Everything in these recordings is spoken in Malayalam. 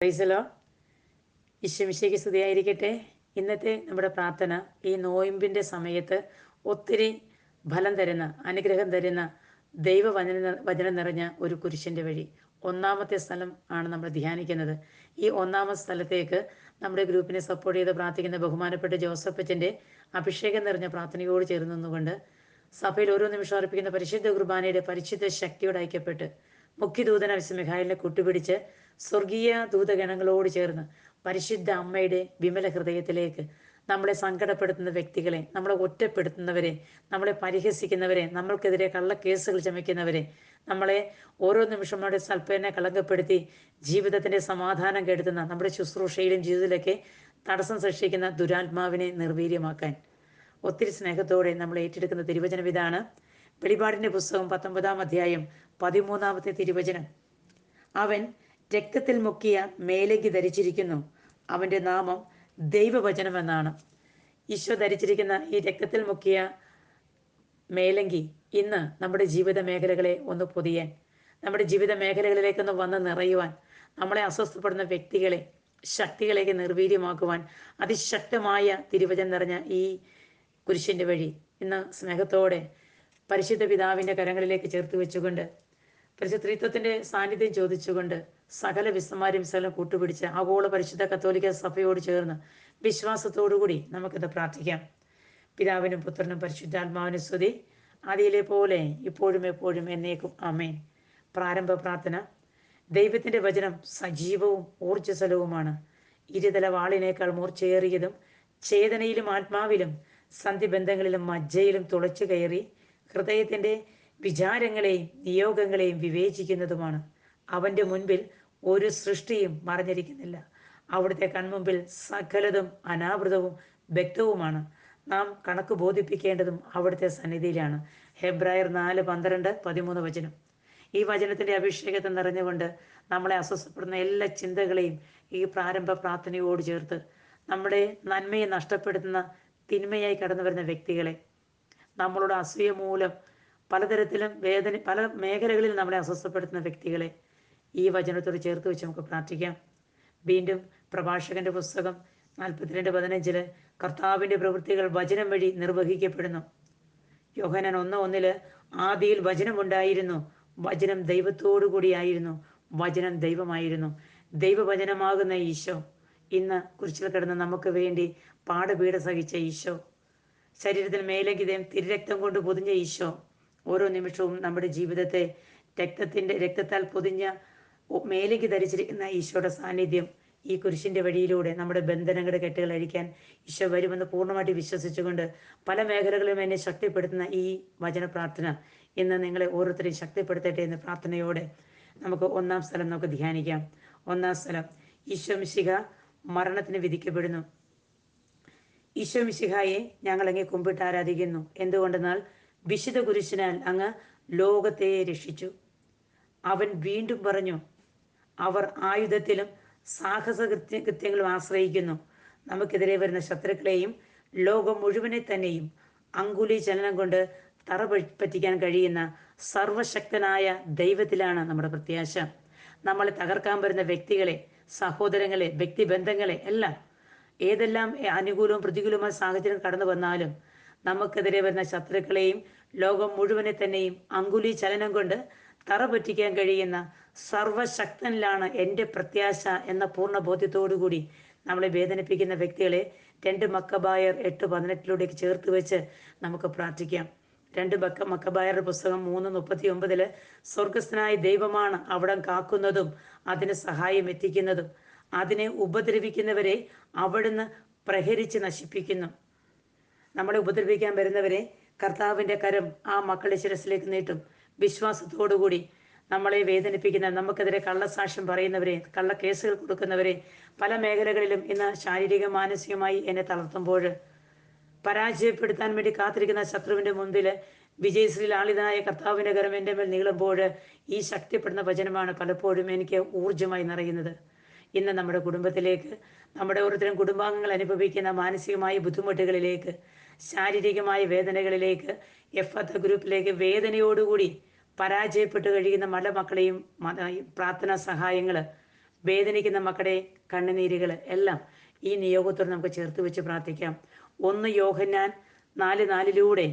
പ്രൈസലോ? ഈശ്വമിശയ്ക്ക് സ്തുതിയായിരിക്കട്ടെ. ഇന്നത്തെ നമ്മുടെ പ്രാർത്ഥന ഈ നോയമ്പിന്റെ സമയത്ത് ഒത്തിരി ഫലം തരുന്ന അനുഗ്രഹം തരുന്ന ദൈവവചന വചനം നിറഞ്ഞ ഒരു കുരിശിന്റെ വഴി. ഒന്നാമത്തെ സ്ഥലം ആണ് നമ്മൾ ധ്യാനിക്കുന്നത്. ഈ ഒന്നാമത്തെ സ്ഥലത്തേക്ക് നമ്മുടെ ഗ്രൂപ്പിനെ സപ്പോർട്ട് ചെയ്ത് പ്രാർത്ഥിക്കുന്ന ബഹുമാനപ്പെട്ട ജോസഫ് അച്ഛന്റെ അഭിഷേകം നിറഞ്ഞ പ്രാർത്ഥനയോട് ചേർന്നുകൊണ്ട് സഭയിൽ ഓരോ നിമിഷം അർപ്പിക്കുന്ന പരിശുദ്ധ കുർബാനയുടെ പരിശുദ്ധ ശക്തിയോട് ഐക്യപ്പെട്ട് മുഖ്യദൂതന മിഖായലിനെ കൂട്ടുപിടിച്ച് സ്വർഗീയ ദൂതഗണങ്ങളോട് ചേർന്ന് പരിശുദ്ധ അമ്മയുടെ വിമല ഹൃദയത്തിലേക്ക് നമ്മളെ സങ്കടപ്പെടുത്തുന്ന വ്യക്തികളെ നമ്മളെ ഒറ്റപ്പെടുത്തുന്നവരെ നമ്മളെ പരിഹസിക്കുന്നവരെ നമ്മൾക്കെതിരെ കള്ളക്കേസുകൾ ചമയ്ക്കുന്നവരെ നമ്മളെ ഓരോ നിമിഷം നമ്മുടെ സൽപ്പനെ കളങ്കപ്പെടുത്തി ജീവിതത്തിന്റെ സമാധാനം കെടുത്തുന്ന നമ്മുടെ ശുശ്രൂഷയിലും ജീവിതത്തിലൊക്കെ തടസ്സം സൃഷ്ടിക്കുന്ന ദുരാത്മാവിനെ നിർവീര്യമാക്കാൻ. ഒത്തിരി സ്നേഹത്തോടെ നമ്മൾ ഏറ്റെടുക്കുന്ന തിരുവചനം ഇതാണ്. വെളിപാടിന്റെ പുസ്തകം പത്തൊമ്പതാം അധ്യായം പതിമൂന്നാമത്തെ തിരുവചനം. അവൻ രക്തത്തിൽ മുക്കിയ മേലങ്കി ധരിച്ചിരിക്കുന്നു. അവന്റെ നാമം ദൈവവചനം എന്നാണ് ഈശോ ധരിച്ചിരിക്കുന്ന ഈ രക്തത്തിൽ മുക്കിയ മേലങ്കി ഇന്ന് നമ്മുടെ ജീവിത മേഖലകളെ ഒന്ന് പൊതിയാൻ നമ്മുടെ ജീവിത മേഖലകളിലേക്കൊന്ന് വന്ന് നിറയുവാൻ നമ്മളെ അസ്വസ്ഥപ്പെടുന്ന വ്യക്തികളെ ശക്തികളേക്ക് നിർവീര്യമാക്കുവാൻ അതിശക്തമായ തിരുവചനം നിറഞ്ഞ ഈ കുരിശിന്റെ വഴി ഇന്ന് സ്നേഹത്തോടെ പരിശുദ്ധ പിതാവിന്റെ കരങ്ങളിലേക്ക് ചേർത്ത് വെച്ചുകൊണ്ട് പരിശുദ്ധത്വത്തിന്റെ സാന്നിധ്യം ചോദിച്ചുകൊണ്ട് സകല വിസ്മമാരും സ്ഥലം കൂട്ടുപിടിച്ച് ആഗോള പരിശുദ്ധ കത്തോലിക്ക സഭയോട് ചേർന്ന് വിശ്വാസത്തോടുകൂടി നമുക്കിത് പ്രാർത്ഥിക്കാം. പിതാവിനും പുത്രനും പരിശുദ്ധാത്മാവിനും സ്തുതി. ആദിയിലെ പോലെ ഇപ്പോഴും എപ്പോഴും എന്നേക്കും അമേൻ പ്രാരംഭ പ്രാർത്ഥന. ദൈവത്തിന്റെ വചനം സജീവവും ഊർജസ്വലവുമാണ്. ഇരുതല വാളിനേക്കാൾ മൂർച്ചയേറിയതും ചേതനയിലും ആത്മാവിലും സന്ധിബന്ധങ്ങളിലും മജ്ജയിലും തുളച്ചു കയറി ഹൃദയത്തിന്റെ വിചാരങ്ങളെയും നിയോഗങ്ങളെയും വിവേചിക്കുന്നതുമാണ്. അവന്റെ മുൻപിൽ ഒരു സൃഷ്ടിയും മറഞ്ഞിരിക്കുന്നില്ല. അവിടുത്തെ കൺമുമ്പിൽ സകലതും അനാവൃതവും വ്യക്തവുമാണ്. നാം കണക്ക് ബോധിപ്പിക്കേണ്ടതും അവിടുത്തെ സന്നിധിയിലാണ്. ഹെബ്രായർ നാല് പന്ത്രണ്ട് പതിമൂന്ന് വചനം. ഈ വചനത്തിന്റെ അഭിഷേകത്തെ നിറഞ്ഞുകൊണ്ട് നമ്മളെ അസ്വസ്ഥപ്പെടുന്ന എല്ലാ ചിന്തകളെയും ഈ പ്രാരംഭ പ്രാർത്ഥനയോട് ചേർത്ത് നമ്മുടെ നന്മയെ നഷ്ടപ്പെടുത്തുന്ന തിന്മയായി കടന്നു വരുന്ന വ്യക്തികളെ നമ്മളോട് അസൂയ മൂലം പലതരത്തിലും വേദന പല മേഖലകളിൽ നമ്മളെ അസ്വസ്ഥപ്പെടുത്തുന്ന വ്യക്തികളെ ഈ വചനത്തോട് ചേർത്ത് വെച്ച് നമുക്ക് പ്രാർത്ഥിക്കാം. വീണ്ടും പ്രഭാഷകന്റെ പുസ്തകം നാൽപ്പത്തിരണ്ട് പതിനഞ്ചിൽ കർത്താവിന്റെ പ്രവൃത്തികൾ വചനം വഴി നിർവഹിക്കപ്പെടുന്നു. യോഹനൻ ഒന്ന് ഒന്നിൽ ആദിയിൽ വചനമുണ്ടായിരുന്നു. വചനം ദൈവത്തോടു കൂടിയായിരുന്നു വചനം ദൈവമായിരുന്നു. ദൈവവചനമാകുന്ന ഈശോ ഇന്ന് കുരിശിൽ കിടന്ന് നമുക്ക് വേണ്ടി പാടപീഠ സഹിച്ച ഈശോ ശരീരത്തിൽ മേലങ്കിതം തിരുരക്തം കൊണ്ട് പൊതിഞ്ഞ ഈശോ ഓരോ നിമിഷവും നമ്മുടെ ജീവിതത്തെ രക്തത്തിന്റെ രക്തത്താൽ പൊതിഞ്ഞ മേലേക്ക് ധരിച്ചിരിക്കുന്ന ഈശോയുടെ സാന്നിധ്യം ഈ കുരിശിന്റെ വഴിയിലൂടെ നമ്മുടെ ബന്ധനങ്ങളുടെ കെട്ടുകൾ അഴിക്കാൻ ഈശോ വരുമെന്ന് പൂർണമായിട്ട് വിശ്വസിച്ചുകൊണ്ട് പല മേഖലകളിലും എന്നെ ശക്തിപ്പെടുത്തുന്ന ഈ വചന പ്രാർത്ഥന ഇന്ന് നിങ്ങളെ ഓരോരുത്തരെയും ശക്തിപ്പെടുത്തട്ടെ എന്ന പ്രാർത്ഥനയോടെ നമുക്ക് ഒന്നാം സ്ഥലം നമുക്ക് ധ്യാനിക്കാം. ഒന്നാം സ്ഥലം ഈശോ മിശിക മരണത്തിന് വിധിക്കപ്പെടുന്നു. ഈശോ മിശിഹായെ ഞങ്ങൾ അങ്ങേ കുമ്പിട്ട് ആരാധിക്കുന്നു. എന്തുകൊണ്ടെന്നാൽ വിശുദ്ധ കുരിശിനാൽ അങ്ങ് ലോകത്തെ രക്ഷിച്ചു. അവൻ വീണ്ടും പറഞ്ഞു അവർ ആയുധത്തിലും സാഹസ കൃത്യ കൃത്യങ്ങളും ആശ്രയിക്കുന്നു. നമുക്കെതിരെ വരുന്ന ശത്രുക്കളെയും ലോകം മുഴുവനെ തന്നെയും അങ്കുലി ചലനം കൊണ്ട് തറ പറ്റിക്കാൻ കഴിയുന്ന സർവശക്തനായ ദൈവത്തിലാണ് നമ്മുടെ പ്രത്യാശ. നമ്മളെ തകർക്കാൻ വരുന്ന വ്യക്തികളെ സഹോദരങ്ങളെ വ്യക്തിബന്ധങ്ങളെ എല്ലാം ഏതെല്ലാം അനുകൂലവും പ്രതികൂലവുമായ സാഹചര്യം കടന്നു വന്നാലും നമുക്കെതിരെ വരുന്ന ശത്രുക്കളെയും ലോകം മുഴുവനെ തന്നെയും അങ്കുലി ചലനം കൊണ്ട് തറ പറ്റിക്കാൻ കഴിയുന്ന സർവശക്തനിലാണ് എന്റെ പ്രത്യാശ എന്ന പൂർണ ബോധ്യത്തോടുകൂടി നമ്മളെ വേദനിപ്പിക്കുന്ന വ്യക്തികളെ രണ്ട് മക്കബായർ എട്ട് പതിനെട്ടിലൂടെ ചേർത്ത് വെച്ച് നമുക്ക് പ്രാർത്ഥിക്കാം. രണ്ട് മക്ക മക്കബായറുടെ പുസ്തകം മൂന്ന് മുപ്പത്തി ഒമ്പതിൽ സ്വർഗസ്ഥനായ ദൈവമാണ് അവിടം കാക്കുന്നതും അതിന് സഹായം എത്തിക്കുന്നതും. അതിനെ ഉപദ്രവിക്കുന്നവരെ അവിടുന്ന് പ്രഹരിച്ച് നശിപ്പിക്കുന്നു. നമ്മളെ ഉപദ്രവിക്കാൻ വരുന്നവരെ കർത്താവിന്റെ കരം ആ മക്കളുടെ ശിരസിലേക്ക് നീട്ടും. വിശ്വാസത്തോടുകൂടി നമ്മളെ വേദനിപ്പിക്കുന്ന നമുക്കെതിരെ കള്ളസാക്ഷ്യം പറയുന്നവരെ കള്ള കേസുകൾ കൊടുക്കുന്നവരെ പല മേഖലകളിലും ഇന്ന് ശാരീരിക മാനസികമായി എന്നെ തളർത്തുമ്പോൾ പരാജയപ്പെടുത്താൻ വേണ്ടി കാത്തിരിക്കുന്ന ശത്രുവിന്റെ മുൻപിൽ വിജയശ്രീ ലാളിതനായ കർത്താവിന്റെ കരം എന്റെ മേൽ നീളുമ്പോൾ ഈ ശക്തിപ്പെടുന്ന വചനമാണ് പലപ്പോഴും എനിക്ക് ഊർജമായി നിറയുന്നത്. ഇന്ന് നമ്മുടെ കുടുംബത്തിലേക്ക് നമ്മുടെ ഓരോരുത്തരും കുടുംബാംഗങ്ങൾ അനുഭവിക്കുന്ന മാനസികമായ ബുദ്ധിമുട്ടുകളിലേക്ക് ശാരീരികമായ വേദനകളിലേക്ക് എഫ് ഗ്രൂപ്പിലേക്ക് വേദനയോടുകൂടി പരാജയപ്പെട്ട് കഴിയുന്ന മല മക്കളെയും പ്രാർത്ഥനാ സഹായങ്ങൾ വേദനിക്കുന്ന മക്കളുടെ കണ്ണുനീരുകൾ എല്ലാം ഈ നിയോഗത്തോട് നമുക്ക് ചേർത്ത് വെച്ച് പ്രാർത്ഥിക്കാം. ഒന്ന് യോഹന്നാൻ നാല് നാലിലൂടെ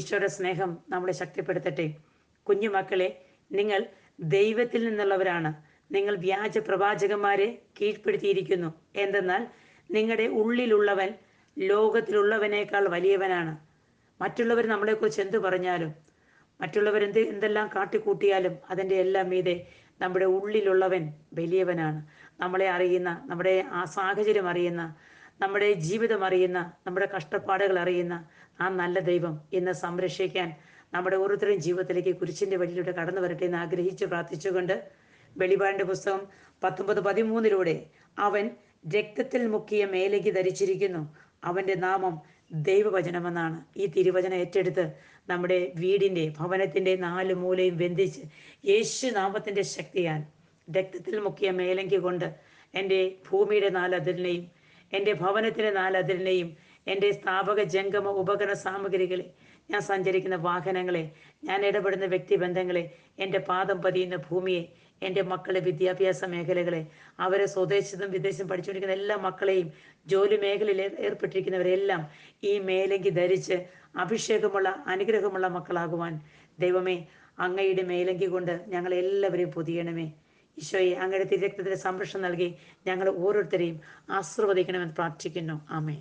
ഈശ്വര സ്നേഹം നമ്മളെ ശക്തിപ്പെടുത്തട്ടെ. കുഞ്ഞുമക്കളെ നിങ്ങൾ ദൈവത്തിൽ നിന്നുള്ളവരാണ്. നിങ്ങൾ വ്യാജ പ്രവാചകന്മാരെ കീഴ്പ്പെടുത്തിയിരിക്കുന്നു. എന്തെന്നാൽ നിങ്ങളുടെ ഉള്ളിലുള്ളവൻ ലോകത്തിലുള്ളവനേക്കാൾ വലിയവനാണ്. മറ്റുള്ളവർ നമ്മളെക്കുറിച്ച് എന്ത് പറഞ്ഞാലും മറ്റുള്ളവർ എന്ത് എന്തെല്ലാം കാട്ടിക്കൂട്ടിയാലും അതിന്റെ എല്ലാം മീതെ നമ്മുടെ ഉള്ളിലുള്ളവൻ വലിയവനാണ്. നമ്മളെ അറിയുന്ന നമ്മുടെ ആ സാഹചര്യം അറിയുന്ന നമ്മുടെ ജീവിതം അറിയുന്ന നമ്മുടെ കഷ്ടപ്പാടുകൾ അറിയുന്ന ആ നല്ല ദൈവം ഇന്ന് സംരക്ഷിക്കാൻ നമ്മുടെ ഓരോരുത്തരുടെയും ജീവിതത്തിലേക്ക് കുരിശിന്റെ വഴിയിലൂടെ കടന്നു വരട്ടെ എന്ന് ആഗ്രഹിച്ച് പ്രാർത്ഥിച്ചുകൊണ്ട് വെളിപാടിന്റെ പുസ്തകം പത്തൊമ്പത് പതിമൂന്നിലൂടെ അവൻ രക്തത്തിൽ മുക്കിയ മേലേക്ക് ധരിച്ചിരിക്കുന്നു. അവന്റെ നാമം ദൈവവചനമെന്നാണ്. ഈ തിരുവചനം ഏറ്റെടുത്ത് നമ്മുടെ വീടിന്റെ ഭവനത്തിന്റെ നാല് മൂലയും ബന്ധിച്ച് യേശു നാമത്തിന്റെ ശക്തിയാൽ രക്തത്തിൽ മുക്കിയ മേലങ്കി കൊണ്ട് എന്റെ ഭൂമിയുടെ നാലതിരിനെയും എന്റെ ഭവനത്തിന്റെ നാലതിരിനെയും എന്റെ സ്ഥാപക ജംഗമ ഉപകരണ സാമഗ്രികളെ ഞാൻ സഞ്ചരിക്കുന്ന വാഹനങ്ങളെ ഞാൻ ഇടപെടുന്ന വ്യക്തിബന്ധങ്ങളെ എന്റെ പാദം പതിയുന്ന ഭൂമിയെ എന്റെ മക്കളെ വിദ്യാഭ്യാസ മേഖലകളെ അവരെ സ്വദേശത്തും വിദേശത്തും പഠിച്ചുകൊണ്ടിരിക്കുന്ന എല്ലാ മക്കളെയും ജോലി മേഖലയിൽ ഏർ- ഏർപ്പെട്ടിരിക്കുന്നവരെല്ലാം ഈ മേലങ്കി ധരിച്ച് അഭിഷേകമുള്ള അനുഗ്രഹമുള്ള മക്കളാകുവാൻ ദൈവമേ അങ്ങയുടെ മേലങ്കി കൊണ്ട് ഞങ്ങൾ എല്ലാവരെയും പൊതിയണമേ. ഈശോയെ അങ്ങയുടെ തിരക്തത്തിന് സംരക്ഷണം നൽകി ഞങ്ങൾ ഓരോരുത്തരെയും ആശ്രവദിക്കണമെന്ന് പ്രാർത്ഥിക്കുന്നു. ആമേ